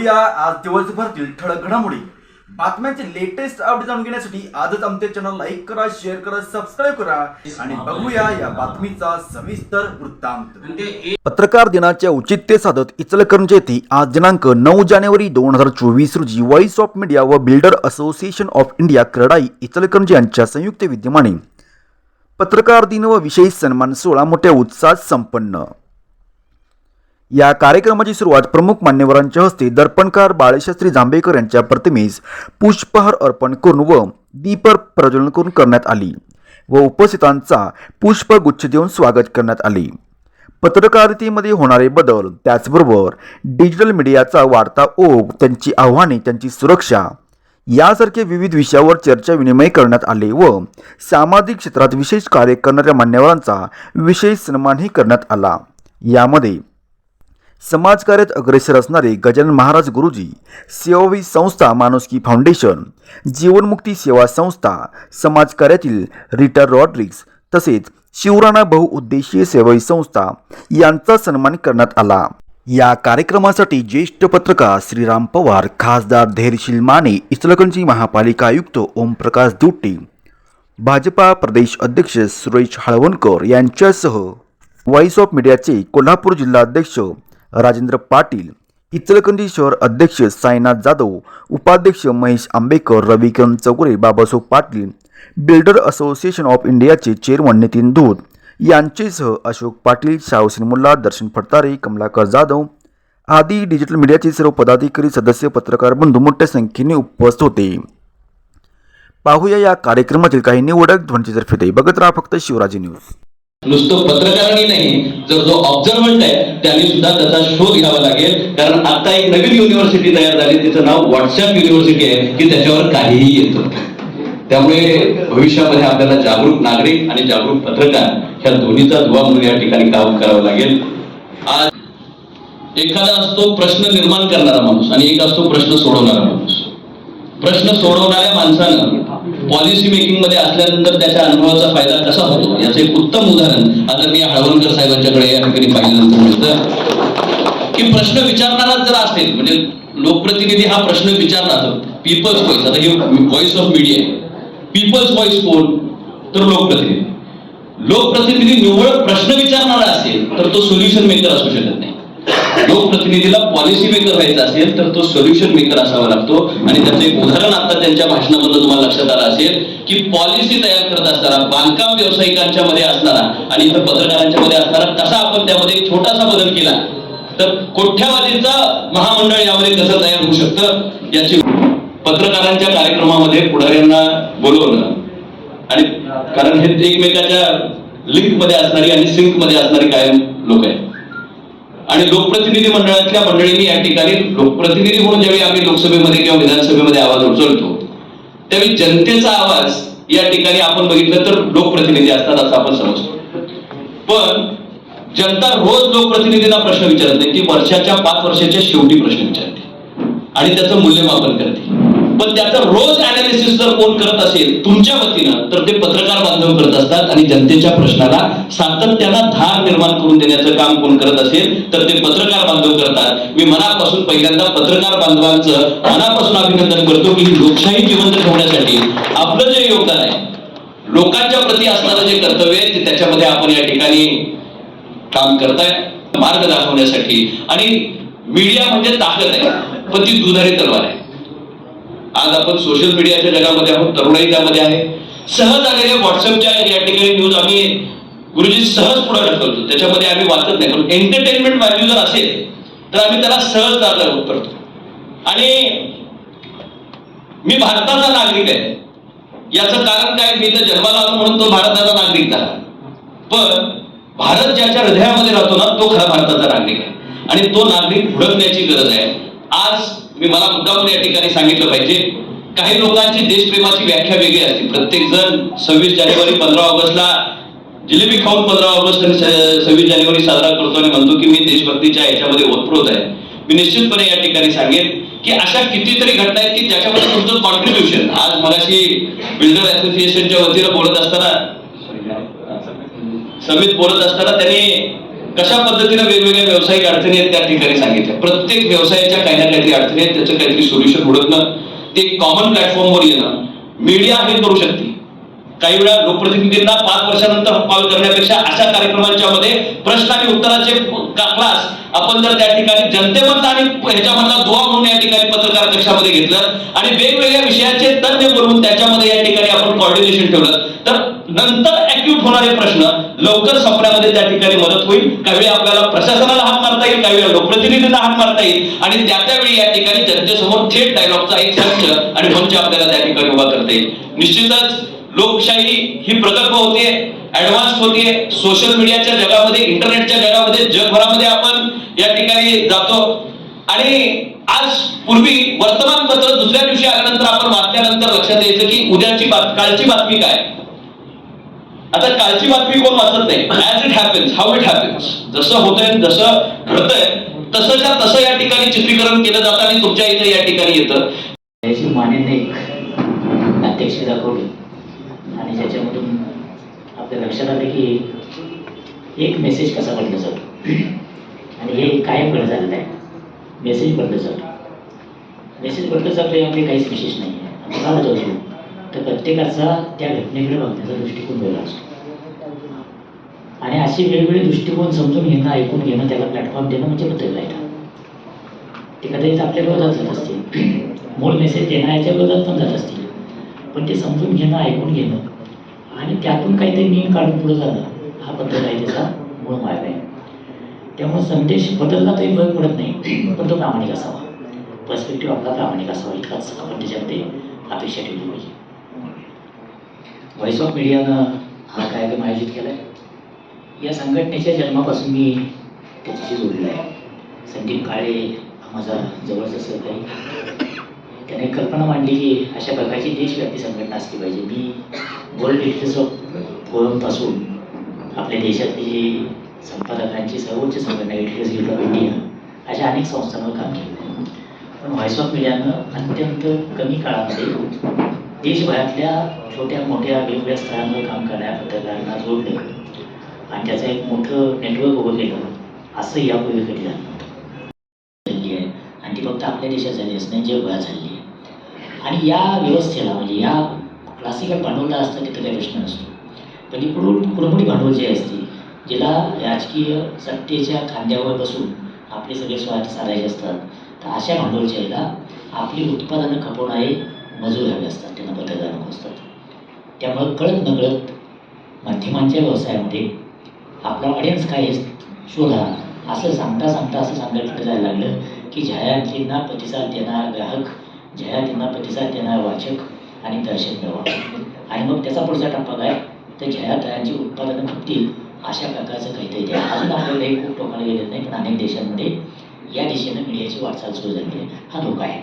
बघूया. आज दिवसभरातील ठळक घडामोडी. बातम्यांचे लेटेस्ट अपडेट जाणून घेण्यासाठी आजच आमचे चॅनल लाईक करा शेअर करा सबस्क्राईब करा. आणि बघूया या बातमीचा सविस्तर वृत्तांत. पत्रकार दिनाचे औचित्य साधत इचलकरंजी येथे आज दिनांक नऊ जानेवारी दोन हजार चोवीस रोजी व्हॉइस ऑफ मीडिया व builder association of India CREDAI Ichalkaranji यांच्या संयुक्त विद्यमाने पत्रकार दिन व विशेष सन्मान सोहळा मोठ्या उत्साहात संपन्न. या कार्यक्रमाची सुरुवात प्रमुख मान्यवरांच्या हस्ते दर्पणकार बाळशास्त्री जांभेकर यांच्या प्रतिमेस पुष्पहार अर्पण करून व दीपर प्रज्वलन करून करण्यात आली व उपस्थितांचा पुष्पगुच्छ देऊन स्वागत करण्यात आले. पत्रकारितेमध्ये होणारे बदल त्याचबरोबर डिजिटल मीडियाचा वाढता ओघ त्यांची आव्हाने त्यांची सुरक्षा यासारखे विविध विषयावर चर्चा विनिमय करण्यात आले व सामाजिक क्षेत्रात विशेष कार्य करणाऱ्या मान्यवरांचा विशेष सन्मानही करण्यात आला. यामध्ये समाजकार्यात अग्रेसर असणारे गजानन महाराज गुरुजी सेवावी संस्था माणुसकी फाउंडेशन जीवनमुक्ती सेवा संस्था समाजकार्यातील रिटा रॉड्रिक्स तसेच शिवराणा बहुउद्देशीय सेवाई संस्था यांचा सन्मान करण्यात आला. या कार्यक्रमासाठी ज्येष्ठ पत्रकार श्रीराम पवार खासदार धैर्यशील माने इचलकरंजी महापालिका आयुक्त ओमप्रकाश दुट्टी भाजपा प्रदेश अध्यक्ष सुरेश हळवणकर यांच्यासह व्हॉइस ऑफ मीडियाचे कोल्हापूर जिल्हा अध्यक्ष राजेंद्र पाटील इचलकरंजी शहर अध्यक्ष साईनाथ जाधव उपाध्यक्ष Mahesh Ambekar Ravikiran Chougule Babasaheb Patil builder association of इंडियाचे चेअरमन नितीन धूत यांचेसह अशोक पाटील शाहूसिन मुल्ला दर्शन फडतारे कमलाकर जाधव आदी डिजिटल मीडियाचे सर्व पदाधिकारी सदस्य पत्रकार बंधू मोठ्या संख्येने उपस्थित होते. पाहूया या कार्यक्रमातील काही निवडक ध्वनीचित्रफिते बघत राहा फक्त शिवराजी न्यूज. नुसतं पत्रकारांनी नाही जर जो ऑब्झर्वंट आहे त्याने सुद्धा त्याचा शोध घ्यावा लागेल. कारण आता एक नवीन युनिव्हर्सिटी तयार झाली तिचं नाव व्हॉट्सअप युनिव्हर्सिटी आहे की त्याच्यावर काहीही येतं. त्यामुळे भविष्यामध्ये आपल्याला जागरूक नागरिक आणि जागरूक पत्रकार ह्या दोन्हीचा दुवा म्हणून या ठिकाणी काम करावं लागेल. आज एखादा असतो प्रश्न निर्माण करणारा माणूस आणि एक असतो प्रश्न सोडवणारा माणूस. प्रश्न सोडवणाऱ्या माणसानं पॉलिसी मेकिंगमध्ये असल्यानंतर त्याच्या अनुभवाचा फायदा कसा होतो? याचं एक उत्तम उदाहरण आता मी हळवणकर साहेबांच्याकडे या ठिकाणी पाहिल्यानंतर मिळतं की प्रश्न विचारणारा जर असेल म्हणजे लोकप्रतिनिधी हा प्रश्न विचारणार पीपल्स व्हॉइस आता ही व्हॉइस ऑफ मीडिया आहे. पीपल्स व्हॉइस कोण? तर लोकप्रतिनिधी. लोकप्रतिनिधी निव्वळ प्रश्न विचारणारा असेल तर तो सोल्युशन मेकर असू शकत नाही. लोकप्रतिनिधीला पॉलिसी मेकर व्हायचा असेल तर तो सोल्युशन मेकर असावा लागतो. आणि त्याचं एक उदाहरण आता त्यांच्या भाषणामधून तुम्हाला लक्षात आलं असेल की पॉलिसी तयार करत असताना बांधकाम व्यावसायिकांच्या मध्ये असणारा आणि इथं पत्रकारांच्या मध्ये असणारा कसा आपण त्यामध्ये एक छोटासा बदल केला तर कोठ्यावादीचं महामंडळ यामध्ये कसं तयार होऊ शकतं याची पत्रकारांच्या कार्यक्रमामध्ये पुढाऱ्यांना बोलवणं. आणि कारण हे एकमेकाच्या लिंकमध्ये असणारी आणि सिंकमध्ये असणारी कायम लोक आहेत. आणि लोकप्रतिनिधी मंडळातल्या मंडळींनी या ठिकाणी लोकप्रतिनिधी म्हणून ज्यावेळी आम्ही लोकसभेमध्ये किंवा विधानसभेमध्ये आवाज उचलतो त्यावेळी जनतेचा आवाज या ठिकाणी आपण बघितलं तर लोकप्रतिनिधी असतात असं आपण समजतो. पण जनता रोज लोकप्रतिनिधींना प्रश्न विचारत नाही ती वर्षाच्या पाच वर्षाच्या शेवटी प्रश्न विचारते आणि त्याचं मूल्यमापन करते. पण त्याचं रोज अनालिसिस जर कोण करत असेल तुमच्या वतीनं तर ते पत्रकार बांधव करत असतात आणि जनतेच्या प्रश्नाला सातत्यानं धार निर्माण करून देण्याचं काम कोण करत असेल तर ते पत्रकार बांधव करतात. मी मनापासून पहिल्यांदा पत्रकार बांधवांचं मनापासून अभिनंदन करतो की लोकशाही जिवंत ठेवण्यासाठी आपलं जे योगदान आहे लोकांच्या प्रती असणारं जे कर्तव्य आहे ते त्याच्यामध्ये आपण या ठिकाणी काम करताय मार्ग दाखवण्यासाठी. आणि मीडिया म्हणजे ताकद आहे पण ती दुधारी तलवार आहे. आज आपण सोशल मीडियाच्या जगामध्ये आहोत तरुणाई त्यामध्ये आहे. सहज आलेल्या व्हॉट्सअपच्या या ठिकाणी न्यूज आम्ही गुरुजी सहज पुढे ढकलतो. त्याच्यामध्ये आम्ही वाचत नाही. पण एंटरटेनमेंट व्हॅल्यू जर असेल तर आम्ही त्याला सहज दाखल करतो. आणि मी भारताचा नागरिक आहे. याचं कारण काय? मी तर जन्माला आलो म्हणून तो भारताचा नागरिक झाला. पण भारत ज्याच्या हृदयामध्ये राहतो ना तो खरा भारताचा नागरिक आहे. आणि तो नागरिक हुडकण्याची गरज आहे. आज मी मला मुद्दाम या ठिकाणी सांगितलं पाहिजे. काही लोकांची देशप्रेमाची व्याख्या वेगळी असते. प्रत्येक जण सव्वीस जानेवारी पंधरा ऑगस्टला जिलेबी खाऊन पंधरा ऑगस्ट आणि सव्वीस जानेवारी साजरा करतो आणि म्हणतो की मी देशभक्तीच्या याच्यामध्ये ओतप्रोत आहे. मी निश्चितपणे या ठिकाणी सांगेन की अशा कितीतरी घटना आहेत की ज्याच्यामध्ये तुमचं कॉन्ट्रीब्युशन आज मगाशी बिल्डर असोसिएशनच्या वतीनं बोलत असताना समित बोलत असताना त्यांनी कशा पद्धतीने वेगवेगळ्या व्यावसायिक अडचणी आहेत त्या ठिकाणी सांगितल्या. प्रत्येक व्यवसायाच्या काही ना काहीतरी अडचणी आहेत त्याचं काहीतरी सोल्युशन हुडकणं ते कॉमन प्लॅटफॉर्मवर येणं. मीडिया हे करू शकते. काही वेळा लोकप्रतिनिधींना पाच वर्षानंतर कॉल करण्यापेक्षा अशा कार्यक्रमांच्या मध्ये प्रश्न आणि उत्तराचे क्लास आपण जर त्या ठिकाणी जनतेमधला आणि ह्याच्यामधला दुवा म्हणून या ठिकाणी पत्रकार कक्षामध्ये घेतलं आणि वेगवेगळ्या विषयाचे तज्ञ बनवून त्याच्यामध्ये या ठिकाणी आपण कॉर्डिनेशन ठेवलं तर नंतर ऍक्यूट होणारे प्रश्न लवकर संपण्यामध्ये त्या ठिकाणी मदत होईल. काही वेळी आपल्याला प्रशासनाला हात मारता येईल काही वेळा लोकप्रतिनिधींना हात मारता येईल. आणि त्या त्यावेळी या ठिकाणी जनतेसमोर थेट डायलॉगचा एक संच आणि मंच आपल्याला त्या ठिकाणी उभा करता येईल. निश्चितच लोकशाही ही प्रकल्प होते ऍडव्हान्स होते सोशल मीडियाच्या जगामध्ये इंटरनेटच्या जगामध्ये जगभरामध्ये आपण या ठिकाणी जातो. आणि आज पूर्वी वर्तमानपत्र दुसऱ्या दिवशी आल्यानंतर आपण वाचल्यानंतर लक्षात यायचं की उद्याची बात कालची बातमी काय? आता कालची बातमी कोण वाचत नाही? As it happens how it happens जसं होतंय जसं घडतंय तसंच्या तसं या ठिकाणी चित्रीकरण केलं जातं आणि तुमच्या इथे या ठिकाणी येतं. याची मान्यने एक अध्यक्ष दाखवली. आणि ज्याच्यामधून आपल्या लक्षात आलं की एक मेसेज कसा बदलला जातो? आणि हे कायम घडत झालेलं आहे. मेसेज बदलत जातो. मेसेज बदलत जातो यामध्ये काहीच विशेष नाही आहे मला का तर प्रत्येकाचा त्या घटनेकडे बघण्याचा दृष्टिकोन वेगळा असतो. आणि असे वेगवेगळे दृष्टिकोन समजून घेणं ऐकून घेणं त्याला प्लॅटफॉर्म देणं म्हणजे बदल राहिला ते कदाचित आपल्या विरोधात जात असतील. मूळ मेसेज देणाऱ्याच्या विरोधात पण जात असतील. पण ते समजून घेणं ऐकून घेणं आणि त्यातून काहीतरी नियम काढून पुढे जाणं हा बदल आहे त्याचा मूळ मार्ग आहे. त्यामुळे संदेश बदलला तरी फरक पडत नाही पण तो प्रामाणिक असावा. पर्स्पेक्टिव्ह आपला प्रामाणिक असावा इतकाच आपण त्याच्यामध्ये अपेक्षा ठेवली पाहिजे. व्हॉइस ऑफ मीडियानं हा कार्यक्रम आयोजित केला आहे या संघटनेच्या जन्मापासून मी त्याच्याशी जोडलेला आहे. संदीप काळे हा माझा जवळचा सहकारी. त्याने कल्पना मांडली की अशा प्रकारची देशव्यापी संघटना असली पाहिजे. मी वर्ल्ड लिटरेस ऑफ फोरमपासून आपल्या देशातली जी संपादकांची सर्वोच्च संघटना लिटरेस गिल्ड ऑफ इंडिया अशा अनेक संस्थांवर काम केलं पण व्हॉइस ऑफ मीडियानं अत्यंत कमी काळामध्ये देशभरातल्या छोट्या मोठ्या वेगवेगळ्या स्थळांवर काम करणाऱ्या पत्रकारांना जोडलं आणि त्याचं एक मोठं नेटवर्क उभं केलं. असं यापूर्वी कधी झालं नव्हतं झाली आहे. आणि ती फक्त आपल्या देशात झाली असं नाही जगभरात झाली आहे. आणि या व्यवस्थेला म्हणजे या क्लासिकल भांडवलला असतं तिथं काही प्रश्न नसतो. पण ही कुडून कुडमुडी भांडवल जे असते जिला राजकीय सत्तेच्या खांद्यावर बसून आपले सगळे स्वार्थ साधायचे असतात तर अशा भांडवलच्या याला आपली उत्पादनं खपवणारे मजूर हवे असतात त्यांना पत्रकार नको असतात त्यामुळं कळत नकळत माध्यमांच्या व्यवसायामध्ये आपला ऑडियन्स काय शोधा. असं सांगता सांगता असं सांगायला जायला लागलं की जाहिरातींना प्रतिसाद देणारा ग्राहक जाहिरातींना प्रतिसाद देणारा वाचक आणि दर्शक मिळवा आणि मग त्याचा पुढचा टप्पा काय? तर जाहिरातांची उत्पादनं खपतील अशा प्रकारचं काहीतरी द्या. अजून आपल्याला खूप टोकाला गेलेलं नाही पण अनेक देशांमध्ये या दिशेनं मीडियाची वाटचाल सुरू झाली आहे. हा धोका आहे.